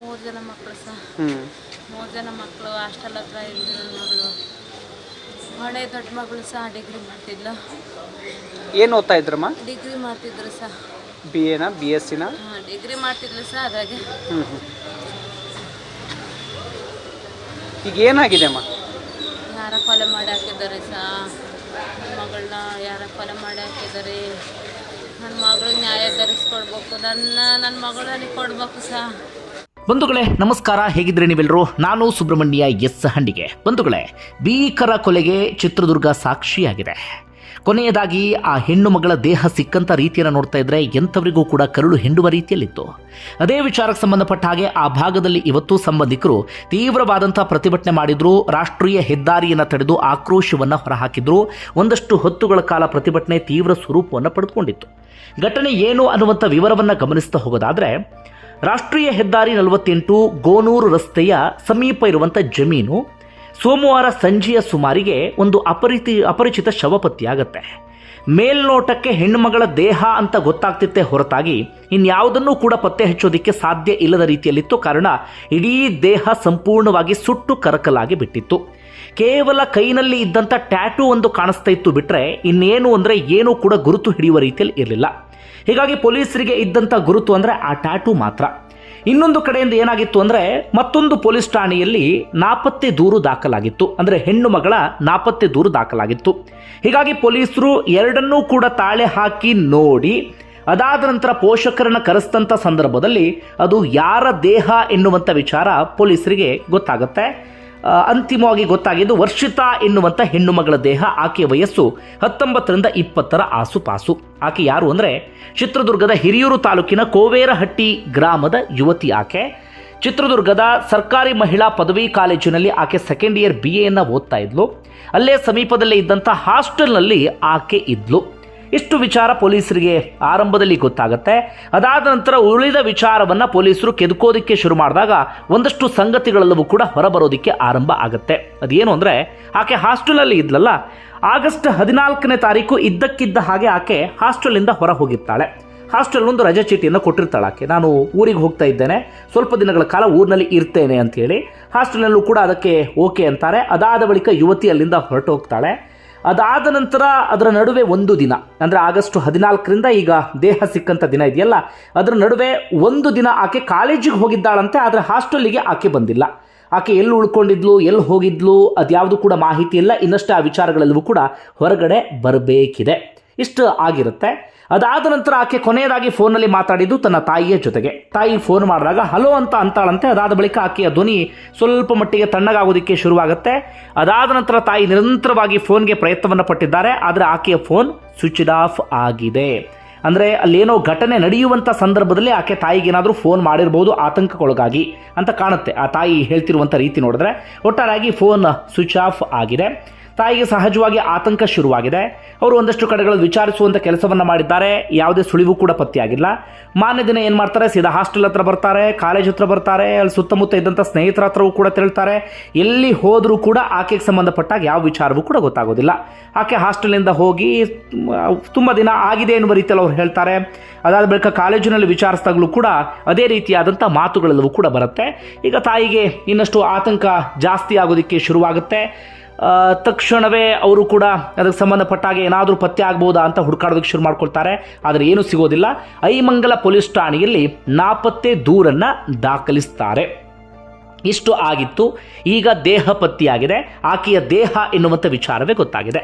ಮೂರು ಜನ ಮಕ್ಕಳು ಸಹ ಮೂರು ಜನ ಮಕ್ಕಳು ಹಾಸ್ಟೆಲ್ ಹತ್ರ ಇದ್ರು ನನ್ನ ಮಗಳು ಹಳೆ ದೊಡ್ಡ ಮಗಳು ಸಹ ಡಿಗ್ರಿ ಮಾಡ್ತಿದ್ಲು. ಏನು ಓದ್ತಾ ಇದ್ರಮ್ಮ? ಡಿಗ್ರಿ ಮಾಡ್ತಿದ್ರು ಸಹ ಬಿ ಎನ ಬಿ ಎಸ್ ಸಿನ ಹಾಂ ಡಿಗ್ರಿ ಮಾಡ್ತಿದ್ಲು ಸಹ ಅದಾಗೆ ಹ್ಞೂ ಹ್ಞೂ ಈಗ ಏನಾಗಿದೆ ಅಮ್ಮ? ಯಾರ ಕೊಲೆ ಮಾಡಿ ಹಾಕಿದ್ದಾರೆ ಸಹ ನನ್ನ ಮಗಳನ್ನ ಯಾರ ಕೊಲೆ ಮಾಡಿ ಹಾಕಿದ್ದಾರೆ. ನನ್ನ ಮಗಳಿಗೆ ನ್ಯಾಯ ಧರಿಸ್ಕೊಡ್ಬೇಕು. ನನ್ನ ನನ್ನ ಮಗಳು ನನಗೆ ಕೊಡ್ಬೇಕು ಸಹ ಬಂಧುಗಳೇ, ನಮಸ್ಕಾರ. ಹೇಗಿದ್ರೆ ನೀವೆಲ್ಲರೂ ನಾನು ಸುಬ್ರಹ್ಮಣ್ಯ ಎಸ್ ಹಂಡಿಗೆ. ಬಂಧುಗಳೇ, ಭೀಕರ ಕೊಲೆಗೆ ಚಿತ್ರದುರ್ಗ ಸಾಕ್ಷಿಯಾಗಿದೆ. ಕೊನೆಯದಾಗಿ, ಆ ಹೆಣ್ಣು ಮಗಳ ದೇಹ ಸಿಕ್ಕಂಥ ರೀತಿಯನ್ನು ನೋಡ್ತಾ ಇದ್ರೆ ಎಂಥವರಿಗೂ ಕೂಡ ಕರುಳು ಹೆಂಡುವ ರೀತಿಯಲ್ಲಿತ್ತು. ಅದೇ ವಿಚಾರಕ್ಕೆ ಸಂಬಂಧಪಟ್ಟ ಹಾಗೆ ಆ ಭಾಗದಲ್ಲಿ ಇವತ್ತು ಸಂಬಂಧಿಕರು ತೀವ್ರವಾದಂಥ ಪ್ರತಿಭಟನೆ ಮಾಡಿದ್ರು. ರಾಷ್ಟ್ರೀಯ ಹೆದ್ದಾರಿಯನ್ನು ತಡೆದು ಆಕ್ರೋಶವನ್ನು ಹೊರಹಾಕಿದ್ರು. ಒಂದಷ್ಟು ಹೊತ್ತುಗಳ ಕಾಲ ಪ್ರತಿಭಟನೆ ತೀವ್ರ ಸ್ವರೂಪವನ್ನು ಪಡೆದುಕೊಂಡಿತ್ತು. ಘಟನೆ ಏನು ಅನ್ನುವಂಥ ವಿವರವನ್ನು ಗಮನಿಸ್ತಾ ಹೋಗೋದಾದ್ರೆ ರಾಷ್ಟ್ರೀಯ ಹೆದ್ದಾರಿ ನಲವತ್ತೆಂಟು ಗೋನೂರು ರಸ್ತೆಯ ಸಮೀಪ ಇರುವಂಥ ಜಮೀನು ಸೋಮವಾರ ಸಂಜೆಯ ಸುಮಾರಿಗೆ ಒಂದು ಅಪರಿತಿ, ಅಪರಿಚಿತ ಶವ ಪತ್ತೆಯಾಗತ್ತೆ. ಮೇಲ್ನೋಟಕ್ಕೆ ಹೆಣ್ಣುಮಗಳ ದೇಹ ಅಂತ ಗೊತ್ತಾಗ್ತಿತ್ತೆ ಹೊರತಾಗಿ ಇನ್ಯಾವುದನ್ನೂ ಕೂಡ ಪತ್ತೆ ಹಚ್ಚೋದಕ್ಕೆ ಸಾಧ್ಯ ಇಲ್ಲದ ರೀತಿಯಲ್ಲಿತ್ತು. ಕಾರಣ ಇಡೀ ದೇಹ ಸಂಪೂರ್ಣವಾಗಿ ಸುಟ್ಟು ಕರಕಲಾಗಿ ಬಿಟ್ಟಿತ್ತು. ಕೇವಲ ಕೈನಲ್ಲಿ ಇದ್ದಂಥ ಟ್ಯಾಟೂ ಒಂದು ಕಾಣಿಸ್ತಾ ಇತ್ತು ಬಿಟ್ಟರೆ ಇನ್ನೇನು ಅಂದರೆ ಏನೂ ಕೂಡ ಗುರುತು ಹಿಡಿಯುವ ರೀತಿಯಲ್ಲಿ ಇರಲಿಲ್ಲ. ಹೀಗಾಗಿ ಪೊಲೀಸರಿಗೆ ಇದ್ದಂಥ ಗುರುತು ಅಂದರೆ ಆ ಟ್ಯಾಟು ಮಾತ್ರ. ಇನ್ನೊಂದು ಕಡೆಯಿಂದ ಏನಾಗಿತ್ತು ಅಂದರೆ ಮತ್ತೊಂದು ಪೊಲೀಸ್ ಠಾಣೆಯಲ್ಲಿ ನಾಪತ್ತೆ ದೂರು ದಾಖಲಾಗಿತ್ತು. ಅಂದರೆ ಹೆಣ್ಣು ಮಗಳ ನಾಪತ್ತೆ ದೂರು ದಾಖಲಾಗಿತ್ತು. ಹೀಗಾಗಿ ಪೊಲೀಸರು ಎರಡನ್ನೂ ಕೂಡ ತಾಳೆ ಹಾಕಿ ನೋಡಿ, ಅದಾದ ನಂತರ ಪೋಷಕರನ್ನು ಕರೆಸಿದಂಥ ಸಂದರ್ಭದಲ್ಲಿ ಅದು ಯಾರ ದೇಹ ಎನ್ನುವಂಥ ವಿಚಾರ ಪೊಲೀಸರಿಗೆ ಗೊತ್ತಾಗುತ್ತೆ. ಅಂತಿಮವಾಗಿ ಗೊತ್ತಾಗಿದ್ದು ವರ್ಷಿತಾ ಎನ್ನುವಂಥ ಹೆಣ್ಣು ಮಗಳ ದೇಹ ಆಕೆಯ ವಯಸ್ಸು ಹತ್ತೊಂಬತ್ತರಿಂದ ಇಪ್ಪತ್ತರ ಆಸುಪಾಸು. ಆಕೆ ಯಾರು ಅಂದರೆ ಚಿತ್ರದುರ್ಗದ ಹಿರಿಯೂರು ತಾಲೂಕಿನ ಕೋವೇರಹಟ್ಟಿ ಗ್ರಾಮದ ಯುವತಿ ಆಕೆ. ಚಿತ್ರದುರ್ಗದ ಸರ್ಕಾರಿ ಮಹಿಳಾ ಪದವಿ ಕಾಲೇಜಿನಲ್ಲಿ ಆಕೆ ಸೆಕೆಂಡ್ ಇಯರ್ ಬಿ ಎಯನ್ನು ಓದ್ತಾ ಇದ್ಲು. ಅಲ್ಲೇ ಸಮೀಪದಲ್ಲೇ ಇದ್ದಂಥ ಹಾಸ್ಟೆಲ್ನಲ್ಲಿ ಆಕೆ ಇದ್ಲು. ಇಷ್ಟು ವಿಚಾರ ಪೊಲೀಸರಿಗೆ ಆರಂಭದಲ್ಲಿ ಗೊತ್ತಾಗುತ್ತೆ. ಅದಾದ ನಂತರ ಉಳಿದ ವಿಚಾರವನ್ನು ಪೊಲೀಸರು ಕೆದಕೋದಕ್ಕೆ ಶುರು ಮಾಡಿದಾಗ ಒಂದಷ್ಟು ಸಂಗತಿಗಳೆಲ್ಲವೂ ಕೂಡ ಹೊರಬರೋದಕ್ಕೆ ಆರಂಭ ಆಗುತ್ತೆ. ಅದೇನು ಅಂದರೆ, ಆಕೆ ಹಾಸ್ಟೆಲಲ್ಲಿ ಇದ್ಲಲ್ಲ, ಆಗಸ್ಟ್ ಹದಿನಾಲ್ಕನೇ ತಾರೀಕು ಇದ್ದಕ್ಕಿದ್ದ ಹಾಗೆ ಆಕೆ ಹಾಸ್ಟೆಲಿಂದ ಹೊರ ಹೋಗಿರ್ತಾಳೆ ಹಾಸ್ಟೆಲ್ ಒಂದು ರಜೆ ಚೀಟಿಯನ್ನು ಕೊಟ್ಟಿರ್ತಾಳೆ ಆಕೆ. ನಾನು ಊರಿಗೆ ಹೋಗ್ತಾ ಇದ್ದೇನೆ, ಸ್ವಲ್ಪ ದಿನಗಳ ಕಾಲ ಊರಿನಲ್ಲಿ ಇರ್ತೇನೆ ಅಂತೇಳಿ. ಹಾಸ್ಟೆಲ್ನಲ್ಲೂ ಕೂಡ ಅದಕ್ಕೆ ಓಕೆ ಅಂತಾರೆ. ಅದಾದ ಬಳಿಕ ಯುವತಿ ಅಲ್ಲಿಂದ ಹೊರಟು ಹೋಗ್ತಾಳೆ ಅದಾದ ನಂತರ ಅದರ ನಡುವೆ ಒಂದು ದಿನ, ಅಂದರೆ ಆಗಸ್ಟ್ ಹದಿನಾಲ್ಕರಿಂದ ಈಗ ದೇಹ ಸಿಕ್ಕಂಥ ದಿನ ಇದೆಯಲ್ಲ, ಅದರ ನಡುವೆ ಒಂದು ದಿನ ಆಕೆ ಕಾಲೇಜಿಗೆ ಹೋಗಿದ್ದಾಳಂತೆ, ಆದರೆ ಹಾಸ್ಟೆಲ್ಲಿಗೆ ಆಕೆ ಬಂದಿಲ್ಲ. ಆಕೆ ಎಲ್ಲಿ ಉಳ್ಕೊಂಡಿದ್ಲು, ಎಲ್ಲಿ ಹೋಗಿದ್ಲು, ಅದ್ಯಾವುದು ಕೂಡ ಮಾಹಿತಿ ಇಲ್ಲ, ಇನ್ನಷ್ಟು ಆ ವಿಚಾರಗಳೆಲ್ಲವೂ ಕೂಡ ಹೊರಗಡೆ ಬರಬೇಕಿದೆ. ಇಷ್ಟು ಆಗಿರುತ್ತೆ. ಅದಾದ ನಂತರ ಆಕೆ ಕೊನೆಯದಾಗಿ ಫೋನಲ್ಲಿ ಮಾತಾಡಿದ್ದು ತನ್ನ ತಾಯಿಯ ಜೊತೆಗೆ. ತಾಯಿ ಫೋನ್ ಮಾಡಿದಾಗ, ಹಲೋ ಅಂತ ಅಂತಾಳಂತೆ. ಅದಾದ ಬಳಿಕ ಆಕೆಯ ಧ್ವನಿ ಸ್ವಲ್ಪ ಮಟ್ಟಿಗೆ ತಣ್ಣಗಾಗೋದಕ್ಕೆ ಶುರುವಾಗುತ್ತೆ. ಅದಾದ ನಂತರ ತಾಯಿ ನಿರಂತರವಾಗಿ ಫೋನ್ಗೆ ಪ್ರಯತ್ನವನ್ನು ಪಟ್ಟಿದ್ದಾರೆ. ಆದರೆ ಆಕೆಯ ಫೋನ್ ಸ್ವಿಚ್ ಆಫ್ ಆಗಿದೆ. ಅಂದರೆ ಅಲ್ಲೇನೋ ಘಟನೆ ನಡೆಯುವಂಥ ಸಂದರ್ಭದಲ್ಲಿ ಆಕೆ ತಾಯಿಗೇನಾದರೂ ಫೋನ್ ಮಾಡಿರ್ಬೋದು ಆತಂಕಕ್ಕೊಳಗಾಗಿ ಅಂತ ಕಾಣುತ್ತೆ. ಆ ತಾಯಿ ಹೇಳ್ತಿರುವಂಥ ರೀತಿ ನೋಡಿದ್ರೆ ಒಟ್ಟಾರಾಗಿ ಫೋನ್ ಸ್ವಿಚ್ ಆಫ್ ಆಗಿದೆ. ತಾಯಿಗೆ ಸಹಜವಾಗಿ ಆತಂಕ ಶುರುವಾಗಿದೆ. ಅವರು ಒಂದಷ್ಟು ಕಡೆಗಳಲ್ಲಿ ವಿಚಾರಿಸುವಂಥ ಕೆಲಸವನ್ನು ಮಾಡಿದ್ದಾರೆ. ಯಾವುದೇ ಸುಳಿವು ಕೂಡ ಪತ್ತೆಯಾಗಿಲ್ಲ. ಮಾನ್ಯ ದಿನ ಏನು ಮಾಡ್ತಾರೆ? ಸೀದಾ ಹಾಸ್ಟೆಲ್ ಹತ್ರ ಬರ್ತಾರೆ. ಕಾಲೇಜ್ ಹತ್ರ ಬರ್ತಾರೆ. ಅಲ್ಲಿ ಸುತ್ತಮುತ್ತ ಇದ್ದಂಥ ಸ್ನೇಹಿತರ ಹತ್ರವೂ ಕೂಡ ತೆರಳ್ತಾರೆ. ಎಲ್ಲಿ ಹೋದರೂ ಕೂಡ ಆಕೆಗೆ ಸಂಬಂಧಪಟ್ಟಾಗ ಯಾವ ವಿಚಾರವೂ ಕೂಡ ಗೊತ್ತಾಗೋದಿಲ್ಲ. ಆಕೆ ಹಾಸ್ಟೆಲಿಂದ ಹೋಗಿ, ತುಂಬ ದಿನ ಆಗಿದೆ ಎನ್ನುವ ರೀತಿಯಲ್ಲಿ ಅವ್ರು ಹೇಳ್ತಾರೆ. ಅದಾದ ಬಳಿಕ ಕಾಲೇಜಿನಲ್ಲಿ ವಿಚಾರಿಸಿದಾಗಲೂ ಕೂಡ ಅದೇ ರೀತಿಯಾದಂಥ ಮಾತುಗಳೆಲ್ಲವೂ ಕೂಡ ಬರುತ್ತೆ. ಈಗ ತಾಯಿಗೆ ಇನ್ನಷ್ಟು ಆತಂಕ ಜಾಸ್ತಿ ಆಗೋದಕ್ಕೆ ಶುರುವಾಗುತ್ತೆ. ತಕ್ಷಣವೇ ಅವರು ಕೂಡ ಅದಕ್ಕೆ ಸಂಬಂಧಪಟ್ಟಾಗೆ ಏನಾದರೂ ಪತ್ತೆ ಆಗ್ಬೋದಾ ಅಂತ ಹುಡುಕಾಡೋದಕ್ಕೆ ಶುರು ಮಾಡ್ಕೊಳ್ತಾರೆ. ಆದರೆ ಏನೂ ಸಿಗೋದಿಲ್ಲ. ಐಮಂಗಲ ಪೊಲೀಸ್ ಠಾಣೆಯಲ್ಲಿ ನಾಪತ್ತೆ ದೂರನ್ನು ದಾಖಲಿಸ್ತಾರೆ. ಇಷ್ಟು ಆಗಿತ್ತು. ಈಗ ದೇಹ ಪತ್ತಿಯಾಗಿದೆ ಆಕೆಯ ದೇಹ ಎನ್ನುವಂಥ ವಿಚಾರವೇ ಗೊತ್ತಾಗಿದೆ.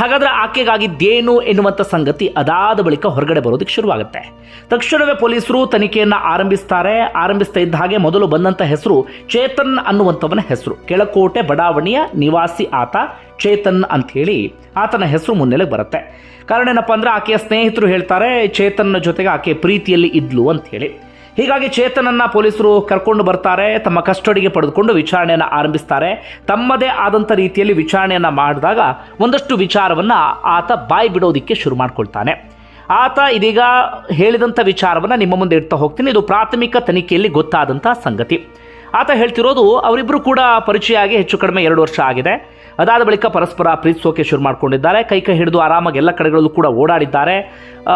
ಹಾಗಾದರೆ ಆಕೆಗಾಗಿದ್ದೇನು ಎನ್ನುವಂಥ ಸಂಗತಿ ಅದಾದ ಬಳಿಕ ಹೊರಗಡೆ ಬರೋದಕ್ಕೆ ಶುರುವಾಗುತ್ತೆ. ತಕ್ಷಣವೇ ಪೊಲೀಸರು ತನಿಖೆಯನ್ನು ಆರಂಭಿಸ್ತಾರೆ. ಆರಂಭಿಸ್ತಾ ಇದ್ದ ಹಾಗೆ ಮೊದಲು ಬಂದಂಥ ಹೆಸರು ಚೇತನ್ ಅನ್ನುವಂಥವನ ಹೆಸರು. ಕೆಳಕೋಟೆ ಬಡಾವಣೆಯ ನಿವಾಸಿ ಆತ ಚೇತನ್ ಅಂಥೇಳಿ ಆತನ ಹೆಸರು ಮುನ್ನೆಲೆಗೆ ಬರುತ್ತೆ. ಕಾರಣ ಏನಪ್ಪ ಅಂದರೆ ಆಕೆಯ ಸ್ನೇಹಿತರು ಹೇಳ್ತಾರೆ, ಚೇತನ್ನ ಜೊತೆಗೆ ಆಕೆ ಪ್ರೀತಿಯಲ್ಲಿ ಇದ್ಲು ಅಂಥೇಳಿ. ಹೀಗಾಗಿ ಚೇತನನ್ನ ಪೊಲೀಸರು ಕರ್ಕೊಂಡು ಬರ್ತಾರೆ, ತಮ್ಮ ಕಸ್ಟಡಿಗೆ ಪಡೆದುಕೊಂಡು ವಿಚಾರಣೆಯನ್ನು ಆರಂಭಿಸ್ತಾರೆ. ತಮ್ಮದೇ ಆದಂಥ ರೀತಿಯಲ್ಲಿ ವಿಚಾರಣೆಯನ್ನು ಮಾಡಿದಾಗ ಒಂದಷ್ಟು ವಿಚಾರವನ್ನು ಆತ ಬಾಯಿ ಬಿಡೋದಕ್ಕೆ ಶುರು ಮಾಡ್ಕೊಳ್ತಾನೆ. ಆತ ಇದೀಗ ಹೇಳಿದಂಥ ವಿಚಾರವನ್ನು ನಿಮ್ಮ ಮುಂದೆ ಇಡ್ತಾ ಹೋಗ್ತೀನಿ. ಇದು ಪ್ರಾಥಮಿಕ ತನಿಖೆಯಲ್ಲಿ ಗೊತ್ತಾದಂಥ ಸಂಗತಿ. ಆತ ಹೇಳ್ತಿರೋದು ಅವರಿಬ್ಬರು ಕೂಡ ಪರಿಚಯ ಆಗಿ ಹೆಚ್ಚು ಕಡಿಮೆ ಎರಡು ವರ್ಷ ಆಗಿದೆ. ಅದಾದ ಬಳಿಕ ಪರಸ್ಪರ ಪ್ರೀತಿಸೋಕೆ ಶುರು ಮಾಡಿಕೊಂಡಿದ್ದಾರೆ. ಕೈ ಕೈ ಹಿಡಿದು ಆರಾಮಾಗಿ ಎಲ್ಲ ಕಡೆಗಳಲ್ಲೂ ಕೂಡ ಓಡಾಡಿದ್ದಾರೆ.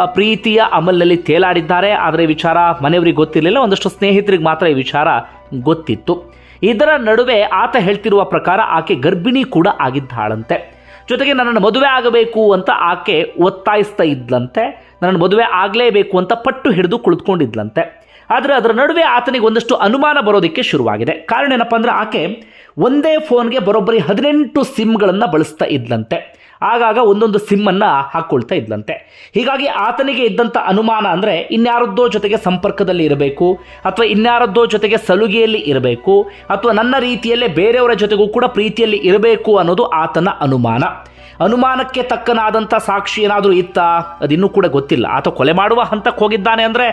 ಪ್ರೀತಿಯ ಅಮಲ್ನಲ್ಲಿ ತೇಲಾಡಿದ್ದಾರೆ. ಆದರೆ ವಿಚಾರ ಮನೆಯವರಿಗೆ ಗೊತ್ತಿರಲಿಲ್ಲ. ಒಂದಷ್ಟು ಸ್ನೇಹಿತರಿಗೆ ಮಾತ್ರ ಈ ವಿಚಾರ ಗೊತ್ತಿತ್ತು. ಇದರ ನಡುವೆ ಆತ ಹೇಳ್ತಿರುವ ಪ್ರಕಾರ ಆಕೆ ಗರ್ಭಿಣಿ ಕೂಡ ಆಗಿದ್ದಾಳಂತೆ. ಜೊತೆಗೆ ನನ್ನನ್ನು ಮದುವೆ ಆಗಬೇಕು ಅಂತ ಆಕೆ ಒತ್ತಾಯಿಸ್ತಾ ಇದ್ಲಂತೆ. ನನ್ನನ್ನು ಮದುವೆ ಆಗಲೇಬೇಕು ಅಂತ ಪಟ್ಟು ಹಿಡಿದು ಕುಳಿತುಕೊಂಡಿದ್ಲಂತೆ. ಆದರೆ ಅದರ ನಡುವೆ ಆತನಿಗೆ ಒಂದಷ್ಟು ಅನುಮಾನ ಬರೋದಕ್ಕೆ ಶುರುವಾಗಿದೆ. ಕಾರಣ ಏನಪ್ಪ ಅಂದರೆ ಆಕೆ ಒಂದೇ ಫೋನ್ಗೆ ಬರೋಬ್ಬರಿ ಹದಿನೆಂಟು ಸಿಮ್ಗಳನ್ನು ಬಳಸ್ತಾ ಇದ್ಲಂತೆ. ಆಗಾಗ ಒಂದೊಂದು ಸಿಮ್ಮನ್ನು ಹಾಕ್ಕೊಳ್ತಾ ಇದ್ಲಂತೆ. ಹೀಗಾಗಿ ಆತನಿಗೆ ಇದ್ದಂಥ ಅನುಮಾನ ಅಂದರೆ ಇನ್ಯಾರದ್ದೋ ಜೊತೆಗೆ ಸಂಪರ್ಕದಲ್ಲಿ ಇರಬೇಕು, ಅಥವಾ ಇನ್ಯಾರದ್ದೋ ಜೊತೆಗೆ ಸಲುಗೆಯಲ್ಲಿ ಇರಬೇಕು, ಅಥವಾ ನನ್ನ ರೀತಿಯಲ್ಲೇ ಬೇರೆಯವರ ಜೊತೆಗೂ ಕೂಡ ಪ್ರೀತಿಯಲ್ಲಿ ಇರಬೇಕು ಅನ್ನೋದು ಆತನ ಅನುಮಾನ. ಅನುಮಾನಕ್ಕೆ ತಕ್ಕನಾದಂಥ ಸಾಕ್ಷಿ ಏನಾದರೂ ಇತ್ತ? ಅದಿನ್ನೂ ಕೂಡ ಗೊತ್ತಿಲ್ಲ. ಆತ ಕೊಲೆ ಮಾಡುವ ಹಂತಕ್ಕೆ ಹೋಗಿದ್ದಾನೆ ಅಂದರೆ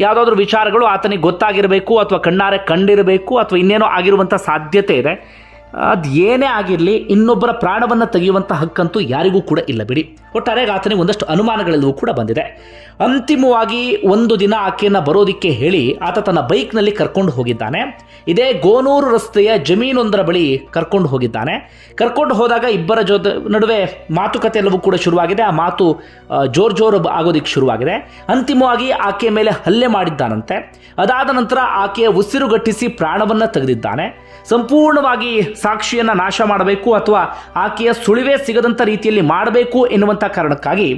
ಯಾವುದಾದ್ರೂ ವಿಚಾರಗಳು ಆತನಿಗೆ ಗೊತ್ತಾಗಿರಬೇಕು ಅಥವಾ ಕಣ್ಣಾರೆ ಕಂಡಿರಬೇಕು ಅಥವಾ ಇನ್ನೇನೋ ಆಗಿರುವಂಥ ಸಾಧ್ಯತೆ ಇದೆ. ಅದು ಏನೇ ಆಗಿರಲಿ, ಇನ್ನೊಬ್ಬರ ಪ್ರಾಣವನ್ನು ತೆಗೆಯುವಂಥ ಹಕ್ಕಂತೂ ಯಾರಿಗೂ ಕೂಡ ಇಲ್ಲ ಬಿಡಿ. ಒಟ್ಟಾರೆ ಆತನಿಗೆ ಒಂದಷ್ಟು ಅನುಮಾನಗಳೆಲ್ಲವೂ ಕೂಡ ಬಂದಿದೆ. ಅಂತಿಮವಾಗಿ ಒಂದು ದಿನ ಆಕೆಯನ್ನು ಬರೋದಿಕ್ಕೆ ಹೇಳಿ ಆತ ತನ್ನ ಬೈಕ್ನಲ್ಲಿ ಕರ್ಕೊಂಡು ಹೋಗಿದ್ದಾನೆ. ಇದೇ ಗೋನೂರು ರಸ್ತೆಯ ಜಮೀನೊಂದರ ಬಳಿ ಕರ್ಕೊಂಡು ಹೋಗಿದ್ದಾನೆ. ಕರ್ಕೊಂಡು ಹೋದಾಗ ಇಬ್ಬರ ಜೊತೆ ನಡುವೆ ಮಾತುಕತೆ ಎಲ್ಲವೂ ಕೂಡ ಶುರುವಾಗಿದೆ. ಆ ಮಾತು ಜೋರ್ ಜೋರ್ ಆಗೋದಿಕ್ಕೆ ಶುರುವಾಗಿದೆ. ಅಂತಿಮವಾಗಿ ಆಕೆಯ ಮೇಲೆ ಹಲ್ಲೆ ಮಾಡಿದ್ದಾನಂತೆ. ಅದಾದ ನಂತರ ಆಕೆಯ ಉಸಿರುಗಟ್ಟಿಸಿ ಪ್ರಾಣವನ್ನು ತೆಗೆದಿದ್ದಾನೆ. ಸಂಪೂರ್ಣವಾಗಿ ಸಾಕ್ಷಿಯನ್ನು ನಾಶ ಮಾಡಬೇಕು ಅಥವಾ ಆಕೆಯ ಸುಳಿವೇ ಸಿಗದಂಥ ರೀತಿಯಲ್ಲಿ ಮಾಡಬೇಕು ಎನ್ನುವಂಥ ಕಾರಣಕ್ಕಾಗಿ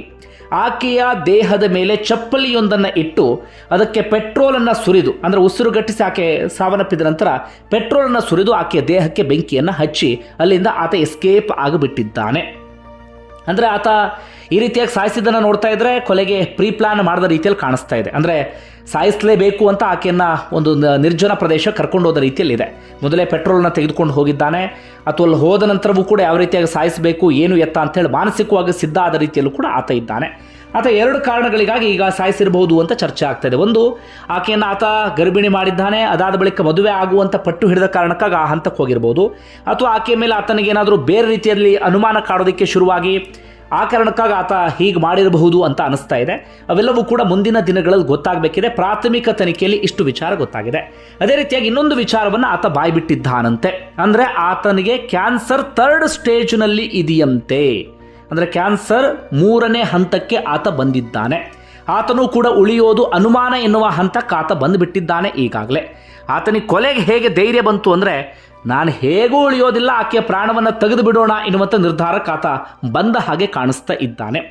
ಆಕೆಯ ದೇಹದ ಮೇಲೆ ಚಪ್ಪಲಿಯೊಂದನ್ನು ಇಟ್ಟು ಅದಕ್ಕೆ ಪೆಟ್ರೋಲನ್ನು ಸುರಿದು, ಅಂದರೆ ಉಸಿರುಗಟ್ಟಿಸಿ ಆಕೆ ಸಾವನ್ನಪ್ಪಿದ ನಂತರ ಪೆಟ್ರೋಲನ್ನು ಸುರಿದು ಆಕೆಯ ದೇಹಕ್ಕೆ ಬೆಂಕಿಯನ್ನು ಹಚ್ಚಿ ಅಲ್ಲಿಂದ ಆತ ಎಸ್ಕೇಪ್ ಆಗಿಬಿಟ್ಟಿದ್ದಾನೆ. ಅಂದರೆ ಆತ ಈ ರೀತಿಯಾಗಿ ಸಾಯಿಸಿದ್ದನ್ನು ನೋಡ್ತಾ ಇದ್ರೆ ಕೊಲೆಗೆ ಪ್ರೀ ಪ್ಲಾನ್ ಮಾಡಿದ ರೀತಿಯಲ್ಲಿ ಕಾಣಿಸ್ತಾ ಇದೆ. ಅಂದರೆ ಸಾಯಿಸಲೇಬೇಕು ಅಂತ ಆಕೆಯನ್ನು ಒಂದು ನಿರ್ಜನ ಪ್ರದೇಶ ಕರ್ಕೊಂಡು ಹೋದ ರೀತಿಯಲ್ಲಿದೆ. ಮೊದಲೇ ಪೆಟ್ರೋಲ್ನ ತೆಗೆದುಕೊಂಡು ಹೋಗಿದ್ದಾನೆ. ಅಥವಾ ಅಲ್ಲಿ ಹೋದ ನಂತರವೂ ಕೂಡ ಯಾವ ರೀತಿಯಾಗಿ ಸಾಯಿಸಬೇಕು, ಏನು ಎತ್ತ ಅಂತೇಳಿ ಮಾನಸಿಕವಾಗಿ ಸಿದ್ಧ ಆದ ರೀತಿಯಲ್ಲೂ ಕೂಡ ಆತ ಇದ್ದಾನೆ. ಆತ ಎರಡು ಕಾರಣಗಳಿಗಾಗಿ ಈಗ ಸಾಯಿಸಿರಬಹುದು ಅಂತ ಚರ್ಚೆ ಆಗ್ತಾ ಇದೆ ಒಂದು, ಆಕೆಯನ್ನು ಆತ ಗರ್ಭಿಣಿ ಮಾಡಿದ್ದಾನೆ. ಅದಾದ ಬಳಿಕ ಮದುವೆ ಆಗುವಂಥ ಪಟ್ಟು ಹಿಡಿದ ಕಾರಣಕ್ಕಾಗಿ ಆ ಹಂತಕ್ಕೆ ಹೋಗಿರ್ಬೋದು ಅಥವಾ ಆಕೆಯ ಮೇಲೆ ಆತನಿಗೆ ಏನಾದರೂ ಬೇರೆ ರೀತಿಯಲ್ಲಿ ಅನುಮಾನ ಕಾಡೋದಕ್ಕೆ ಶುರುವಾಗಿ ಆ ಕಾರಣಕ್ಕಾಗಿ ಆತ ಹೀಗೆ ಮಾಡಿರಬಹುದು ಅಂತ ಅನಿಸ್ತಾ ಇದೆ. ಅವೆಲ್ಲವೂ ಕೂಡ ಮುಂದಿನ ದಿನಗಳಲ್ಲಿ ಗೊತ್ತಾಗಬೇಕಿದೆ. ಪ್ರಾಥಮಿಕ ತನಿಖೆಯಲ್ಲಿ ಇಷ್ಟು ವಿಚಾರ ಗೊತ್ತಾಗಿದೆ. ಅದೇ ರೀತಿಯಾಗಿ ಇನ್ನೊಂದು ವಿಚಾರವನ್ನು ಆತ ಬಾಯ್ಬಿಟ್ಟಿದ್ದಾನಂತೆ. ಅಂದರೆ ಆತನಿಗೆ ಕ್ಯಾನ್ಸರ್ ಥರ್ಡ್ ಸ್ಟೇಜ್ನಲ್ಲಿ ಇದೆಯಂತೆ. ಅಂದರೆ ಕ್ಯಾನ್ಸರ್ ಮೂರನೇ ಹಂತಕ್ಕೆ ಆತ ಬಂದಿದ್ದಾನೆ. ಆತನೂ ಕೂಡ ಉಳಿಯೋದು ಅನುಮಾನ ಎನ್ನುವ ಹಂತಕ್ಕೆ ಆತ ಬಂದುಬಿಟ್ಟಿದ್ದಾನೆ ಈಗಾಗಲೇ. ಆತನಿಗೆ ಕೊಲೆಗೆ ಹೇಗೆ ಧೈರ್ಯ ಬಂತು ಅಂದರೆ, ನಾನು ಹೇಗೂ ಉಳಿಯೋದಿಲ್ಲ, ಆಕೆಯ ಪ್ರಾಣವನ್ನು ತೆಗೆದು ಬಿಡೋಣ ಎನ್ನುವಂಥ ನಿರ್ಧಾರಕ್ಕೆ ಆತ ಬಂದ ಹಾಗೆ ಕಾಣಿಸ್ತಾ ಇದ್ದಾನೆ.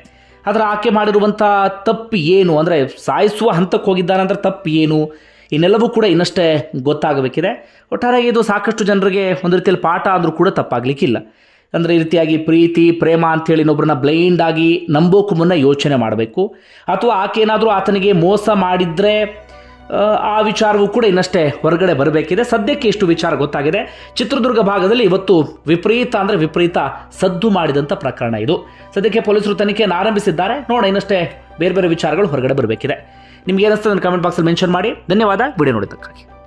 ಆದರೆ ಆಕೆ ಮಾಡಿರುವಂಥ ತಪ್ಪು ಏನು? ಅಂದರೆ ಸಾಯಿಸುವ ಹಂತಕ್ಕೆ ಹೋಗಿದ್ದಾನೆ ಅಂದರೆ ತಪ್ಪು ಏನು? ಇನ್ನೆಲ್ಲವೂ ಕೂಡ ಇನ್ನಷ್ಟೇ ಗೊತ್ತಾಗಬೇಕಿದೆ. ಒಟ್ಟಾರೆಯಾಗಿ ಇದು ಸಾಕಷ್ಟು ಜನರಿಗೆ ಒಂದು ರೀತಿಯಲ್ಲಿ ಪಾಠ ಅಂದರೂ ಕೂಡ ತಪ್ಪಾಗಲಿಕ್ಕಿಲ್ಲ. ಅಂದರೆ ಈ ರೀತಿಯಾಗಿ ಪ್ರೀತಿ, ಪ್ರೇಮ ಅಂತೇಳಿ ಇನ್ನೊಬ್ಬರನ್ನ ಬ್ಲೈಂಡ್ ಆಗಿ ನಂಬೋಕು ಮುನ್ನ ಯೋಚನೆ ಮಾಡಬೇಕು. ಅಥವಾ ಆಕೆ ಏನಾದರೂ ಆತನಿಗೆ ಮೋಸ ಮಾಡಿದರೆ ಆ ವಿಚಾರವೂ ಕೂಡ ಇನ್ನಷ್ಟೇ ಹೊರಗಡೆ ಬರಬೇಕಿದೆ. ಸದ್ಯಕ್ಕೆ ಇಷ್ಟು ವಿಚಾರ ಗೊತ್ತಾಗಿದೆ. ಚಿತ್ರದುರ್ಗ ಭಾಗದಲ್ಲಿ ಇವತ್ತು ವಿಪರೀತ ಅಂದರೆ ವಿಪರೀತ ಸದ್ದು ಮಾಡಿದಂಥ ಪ್ರಕರಣ ಇದು. ಸದ್ಯಕ್ಕೆ ಪೊಲೀಸರು ತನಿಖೆಯನ್ನು ಆರಂಭಿಸಿದ್ದಾರೆ. ನೋಡ ಇನ್ನಷ್ಟೇ ಬೇರೆ ಬೇರೆ ವಿಚಾರಗಳು ಹೊರಗಡೆ ಬರಬೇಕಿದೆ. ನಿಮ್ಗೆ ಏನಿಸ್ತದೆ ಕಮೆಂಟ್ ಬಾಕ್ಸಲ್ಲಿ ಮೆನ್ಷನ್ ಮಾಡಿ. ಧನ್ಯವಾದ. ವಿಡಿಯೋ ನೋಡಿದ್ದಕ್ಕಾಗಿ.